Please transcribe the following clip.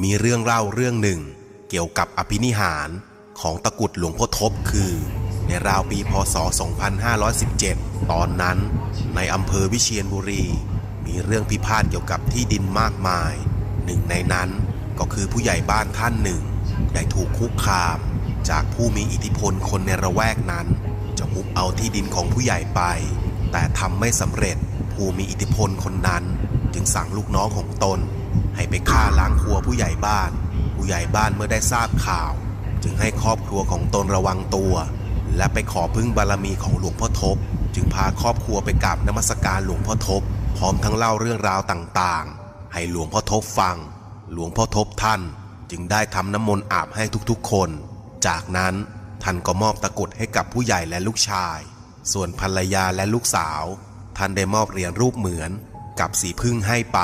มีเรื่องเล่าเรื่องหนึ่ง เกี่ยวกับอภินิหารของตะกุดหลวงพ่อทบคือ ในราวปีพศ 2517 ตอนนั้น ในอำเภอวิเชียรบุรี มีเรื่องพิพาทเกี่ยวกับที่ดินมากมาย หนึ่งในนั้นก็คือผู้ใหญ่บ้านท่านหนึ่ง ได้ถูกคุกคาม จากผู้มีอิทธิพลคนในระแวกนั้น จะมุกเอาที่ดินของผู้ใหญ่ไป แต่ทำไม่สำเร็จผู้มีอิทธิพลคนนั้น จึงสั่งลูกน้องของตน ให้ไปฆ่าล้างครัวผู้ใหญ่บ้าน ผู้ใหญ่บ้านเมื่อได้ทราบข่าว จึงให้ครอบครัวของตนระวังตัว และไปขอพึ่งบารมีของหลวงพ่อทบ จึงพาครอบครัวไปกราบนมัสการหลวงพ่อทบ พร้อมทั้งเล่าเรื่องราวต่างๆ ให้หลวงพ่อทบฟัง หลวงพ่อทบท่าน จึงได้ทำน้ำมนต์อาบให้ทุกๆ คน จากนั้นท่านก็มอบตะกรุดให้กับผู้ใหญ่และลูกชาย ส่วนภรรยาและลูกสาว ท่านได้มอบเหรียญรูปเหมือนกับสีพึ่งให้ไป